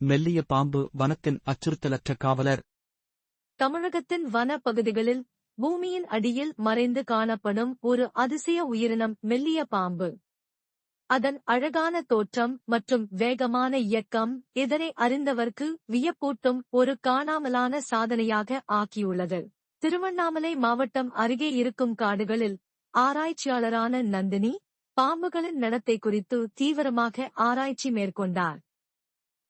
மெல்லிய பாம்பு வனத்தின் அச்சுறுத்தலற்ற காவலர். தமிழகத்தின் வன பகுதிகளில் பூமியின் அடியில் மறைந்து காணப்படும் ஒரு அதிசய உயிரினம் மெல்லிய பாம்பு. அதன் அழகான தோற்றம் மற்றும் வேகமான இயக்கம் இதனை அறிந்தவர்க்கு வியப்பூட்டும் ஒரு காணாமலான சாதனையாக ஆக்கியுள்ளது. திருவண்ணாமலை மாவட்டம் அருகே இருக்கும் காடுகளில் ஆராய்ச்சியாளரான நந்தினி பாம்புகளின் நடத்தை குறித்து தீவிரமாக ஆராய்ச்சி மேற்கொண்டார்.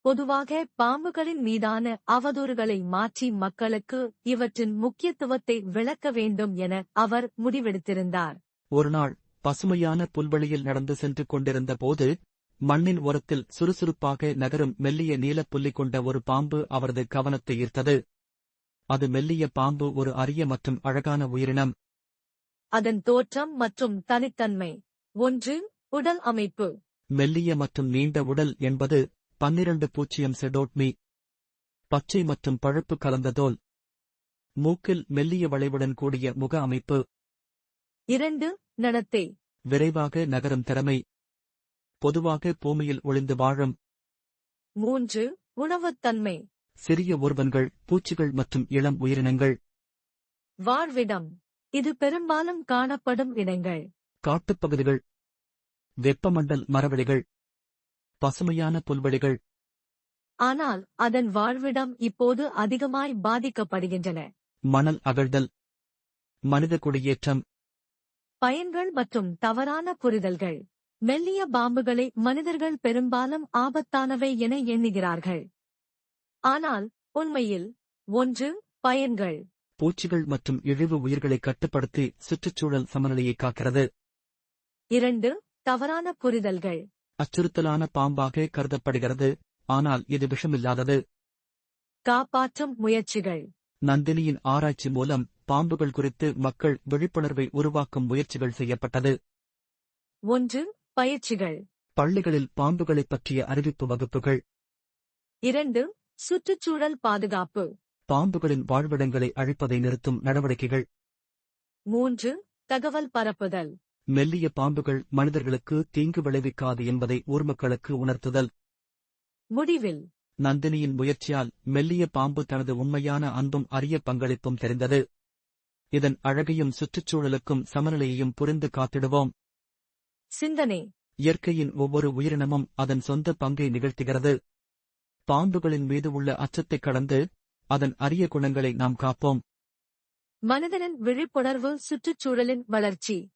பொதுவாக பாம்புகளின் மீதான அவதூறுகளை மாற்றி மக்களுக்கு இவற்றின் முக்கியத்துவத்தை விளக்க வேண்டும் என அவர் முடிவெடுத்திருந்தார். ஒருநாள் பசுமையான புல்வெளியில் நடந்து சென்று கொண்டிருந்த போது மண்ணின் ஓரத்தில் சுறுசுறுப்பாக நகரும் மெல்லிய நீலப்புள்ளி கொண்ட ஒரு பாம்பு அவரது கவனத்தை ஈர்த்தது. அது மெல்லிய பாம்பு ஒரு அரிய மற்றும் அழகான உயிரினம். அதன் தோற்றம் மற்றும் தனித்தன்மை. ஒன்று உடல் அமைப்பு. மெல்லிய மற்றும் நீண்ட உடல் என்பது பன்னிரண்டு பூஜ்ஜியம் செடோட்மி பச்சை மற்றும் பழுப்பு கலந்த தோல். மூக்கில் மெல்லிய வளைவுடன் கூடிய முக அமைப்பு. இரண்டு நடத்தை. விரைவாக நகரும் திறமை. பொதுவாக பூமியில் ஒளிந்து வாழும். மூன்று உணவுத்தன்மை சிறிய ஊர்வன்கள் பூச்சிகள் மற்றும் இளம் உயிரினங்கள். வாழ்விடம். இது பெரும்பாலும் காணப்படும் இடங்கள் காட்டுப்பகுதிகள் வெப்பமண்டல் மரவெளிகள். பசுமையான புல்வெளிகள். ஆனால் அதன் வாழ்விடம் இப்போது அதிகமாய் பாதிக்கப்படுகின்றன. மணல் அகழ்தல். மனித குடியேற்றம். பயன்கள் மற்றும் தவறான புரிதல்கள். மெல்லிய பாம்புகளை மனிதர்கள் பெரும்பாலும் ஆபத்தானவை என எண்ணுகிறார்கள். ஆனால் உண்மையில் ஒன்று பயன்கள். பூச்சிகள் மற்றும் இழிவு உயிர்களை கட்டுப்படுத்தி சுற்றுச்சூழல் சமநிலையை காக்கிறது. இரண்டு தவறான புரிதல்கள். அச்சுறுத்தலான பாம்பாக கருதப்படுகிறது. ஆனால் இது விஷமில்லாதது. காப்பாற்றும் முயற்சிகள். நந்தினியின் ஆராய்ச்சி மூலம் பாம்புகள் குறித்து மக்கள் விழிப்புணர்வை உருவாக்கும் முயற்சிகள் செய்யப்பட்டது. ஒன்று பயிற்சிகள். பள்ளிகளில் பாம்புகளைப் பற்றிய அறிவிப்பு வகுப்புகள். இரண்டு சுற்றுச்சூழல் பாதுகாப்பு. பாம்புகளின் வாழ்விடங்களை அழிப்பதை நிறுத்தும் நடவடிக்கைகள். மூன்று தகவல் பரப்புதல். மெல்லிய பாம்புகள் மனிதர்களுக்கு தீங்கு விளைவிக்காது என்பதை ஊர்மக்களுக்கு உணர்த்துதல். முடிவில். நந்தினியின் முயற்சியால் மெல்லிய பாம்பு தனது உண்மையான அன்பும் அரிய பங்களிப்பும் தெரிந்தது. இதன் அழகையும் சுற்றுச்சூழலுக்கும் சமநிலையையும் புரிந்து காத்திடுவோம். சிந்தனை. இயற்கையின் ஒவ்வொரு உயிரினமும் அதன் சொந்த பங்கை நிகழ்த்துகிறது. பாம்புகளின் மீது உள்ள அச்சத்தைக் கடந்து அதன் அரிய குணங்களை நாம் காப்போம். மனிதனின் விழிப்புணர்வு சுற்றுச்சூழலின் வளர்ச்சி.